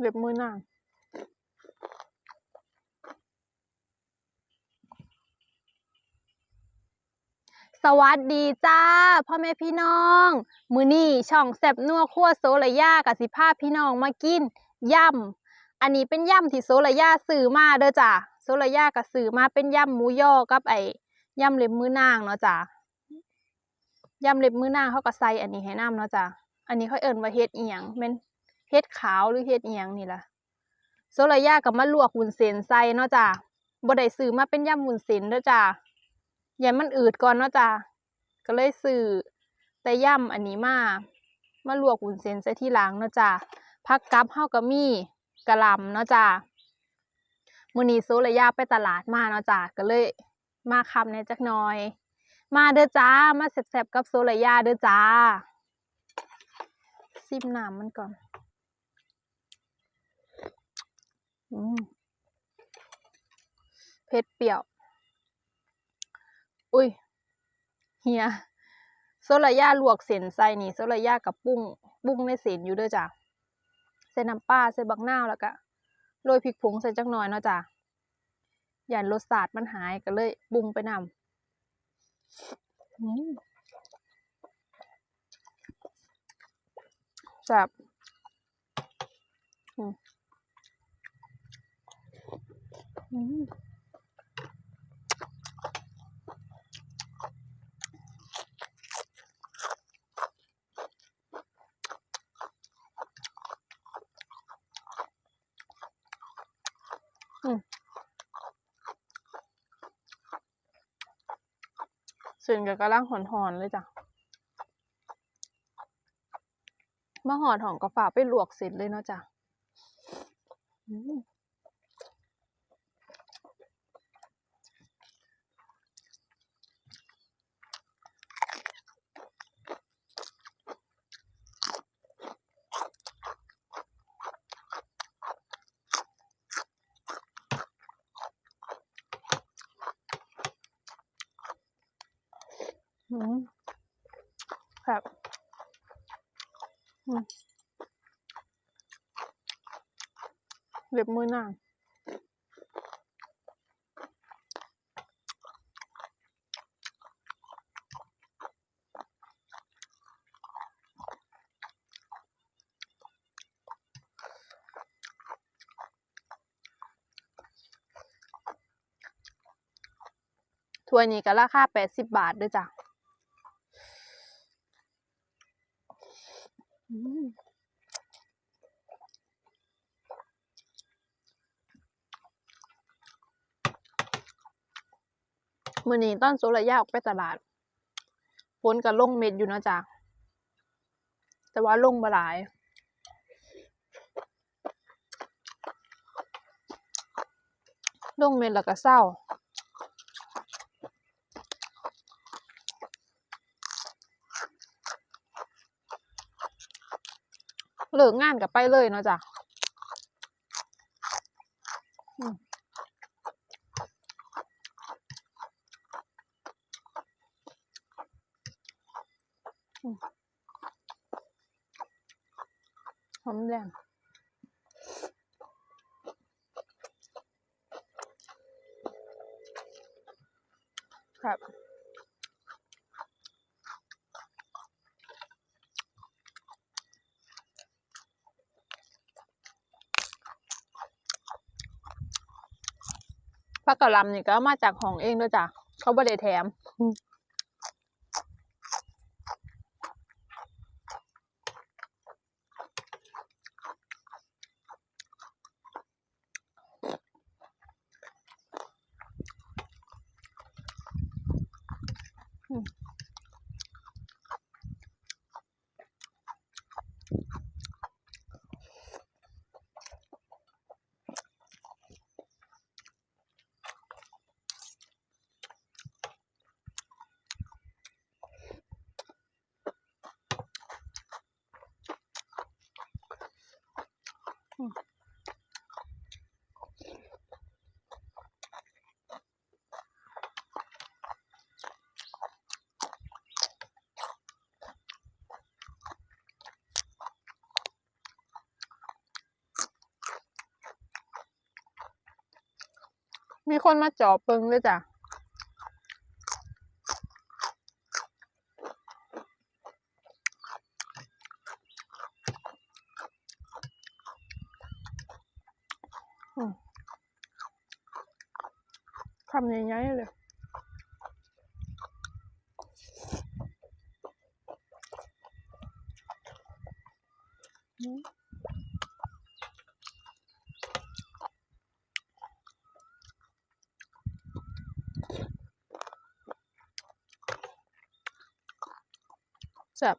เล็บมือนางสวัสดีจ้าพ่อแม่พี่น้อง มือนี่ช่องแซบนัวคั่วโซละยากับสิภาพพี่น้องมากินย่ำอันนี้เป็นย่ำที่โซละยาซื้อมาเด้อจ้าโซละยากับซื้อมาเป็นย่ำหมูยอกับไอ้ย่ำเล็บมือนางเนาะจ้าย่ำเล็บมือนางเขาก็ใส่อันนี้ให้น้ำเนาะจ้าอันนี้เขาเอิ่นว่าเฮ็ดเอียงแม่น เฮ็ดขาวหรือเฮ็ดอียงนี่ล่ะโซละยากับมาลวกวุ้นเส้นใส่เนาะจ้าบ่ได้ซื้อมาเป็นย่ำวุ้นเส้นเด้อจ้าอย่ามันอืดก่อนเนาะจ้าก็เลยซื้อแต่ย่ำอันนี้มามาลวกวุ้นเส้นใส่ที่หลังเนาะจ้าพักกับเฮาก็มีกะหล่ำเนาะจ้ามื้อนี้โซระยะไปตลาดมาเนาะจ้าก็เลยมาคำในจักหน่อย มาเด้อจ้า มาแซ่บๆกับโซระยะเด้อจ้าซิมน้ำมันก่อน อืม เผ็ดเปรี้ยว อุ้ย เฮีย โซลายาลวกเส้นใส่นี่โซลายากับปุ้ง ปุ้งในเส้นอยู่เด้อจ้ะใส่น้ำปลาใส่บักนาวแล้วก็โรยพริกผงใส่จักหน่อยเนาะจ้ะอย่ารสชาติมันหายก็เลยปรุงไปนำอืมแซ่บอืม อืมเส้นกับกระล่างหอนๆเลยจ้ะมาหอดหอมกระฝากไปลวกเสร็จเลยเนาะจ้ะ อืมอืมครับอืม เล็บมือนางถ้วยนี้ก็ราคาแปดสิบบาทด้วยจ้ะอื มมื้อนี้ตอนโซระยะออกไปตลาดฝนก็ลงเม็ดอยู่นะจ้ะแต่ว่าลงบ่หลายลงเม็ดแล้วก็เศร้า เลิกงานกับไปเลยเนาะจ้ะหอมแดงครับ ผักกะหล่ำนี่ก็มาจากของเองด้วยจ้ะเขาบ่ได้แถม มีคนมาจอบปิงด้วยจ้ะอืมคำใหญ่ๆเลยอืม แซ่บ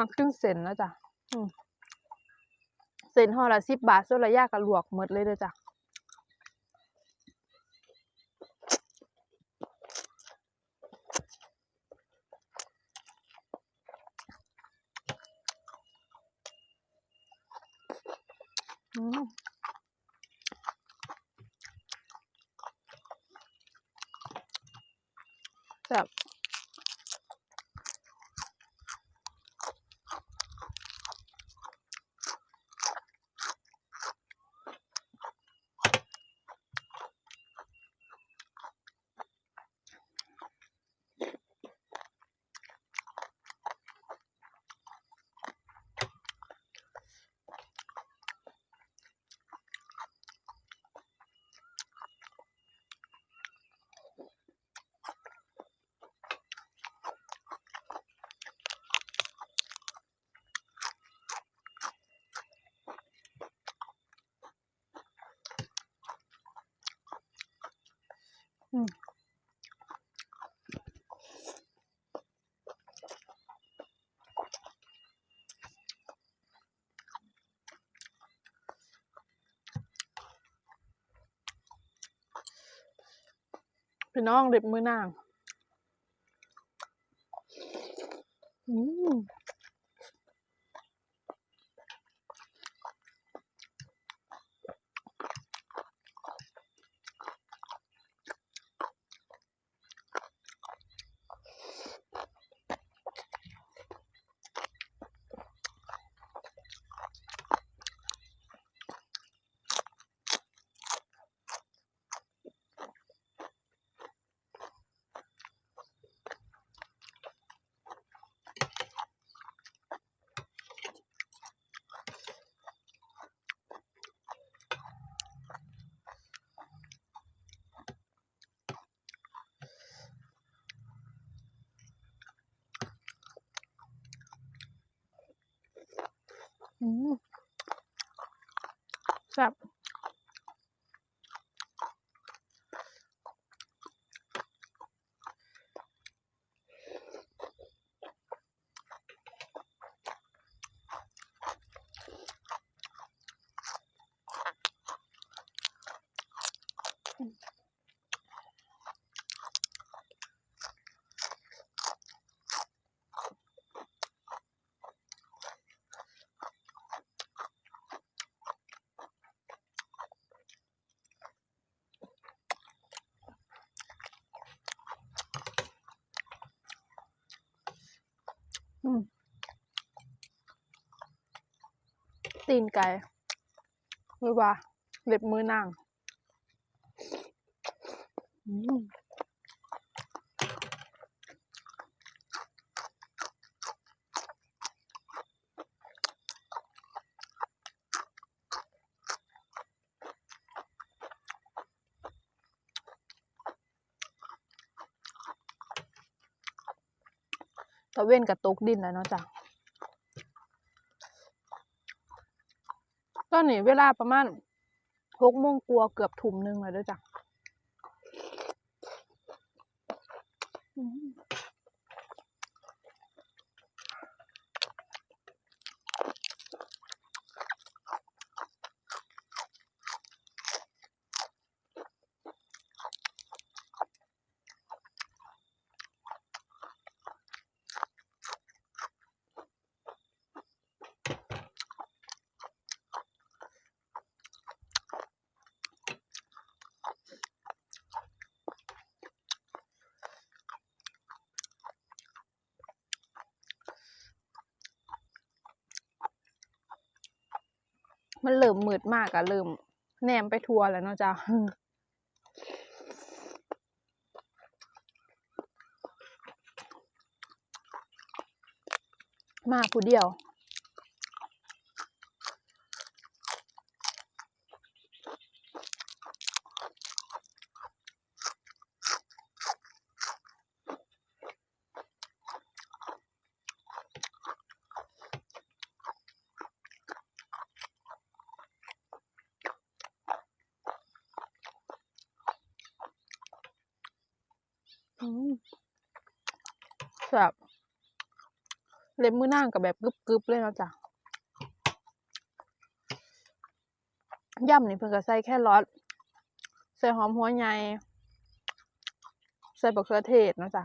มักจึงเซนแล้วจ้ะเซนห่อละสิบบาทส่วนระยะก็ลวกหมดเลยเด้อจ้ะอืมแซ่บ อืม พี่น้องเด็บมือนาง อืม แซ่บอื ตีนไก่หรือว่าเล็บมือนางตะเว้นกับตกดินแล้วเนาะจ้ะ ตอนนี้เวลาประมาณหกโมงกลัวเกือบถุ่มหนึ่งเลยด้วยจ้ะ มันเริ่มมืดมากอะเริ่มแนมไปทัวร์แล้วเนาะจ้ามาผู้เดียว อืมแบบ เล็บมือนางกับแบบกรึบๆเลยนะจ๊ะย่ำนี่เพิ่งก็ใส่แค่รอดใส่หอมหัวใหญ่ใส่บักเขือเทศนะจ๊ะ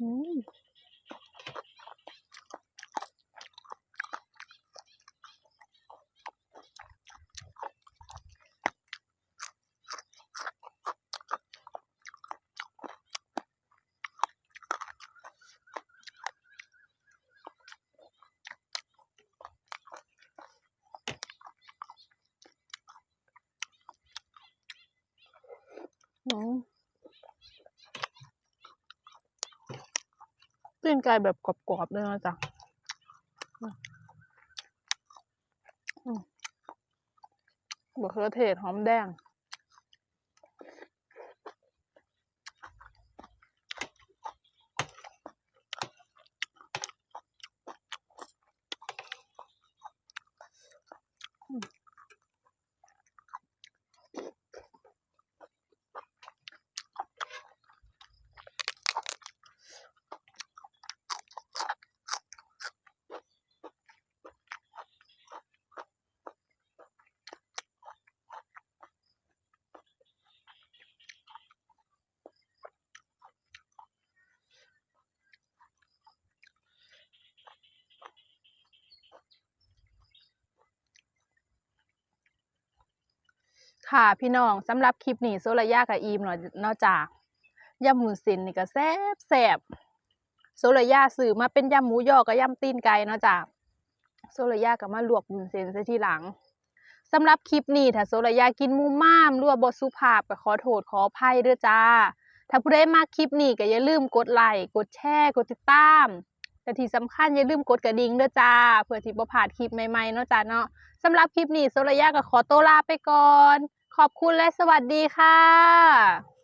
อืมอืม ตีนไก่แบบกรอบๆเลยนะจ๊ะมอืมบักเขือเทศหอมแดง ค่ะพี่น้องสำหรับคลิปนี้โซลายากับอีมเนาะนาะจ้ะยำหมูสินนี่ก็แซ่บแซ่บโซลายาซื้อมาเป็นยำหมูยอกับยำตีนไก่เนาะจ้ะโซลายาก็มาลวกบุญเส้นซะทีหลังสำหรับคลิปนี้ถ้าโซลายากินมูม่ามรือว่าบ่สุภาพก็ขอโทษขออภัยด้อจ้า ถ้าผู้ใดมาคลิปนี้ก็อย่าลืมกดไลค์กดแชร์กดติดตาม แต่ที่สำคัญอย่าลืมกดกระดิ่งเด้อจ้าเพื่อที่บ่พลาดคลิปใหม่ๆเนาะจ้าเนาะสำหรับคลิปนี้โซลยาก็ขอตัวลาไปก่อน ขอบคุณและสวัสดีค่ะ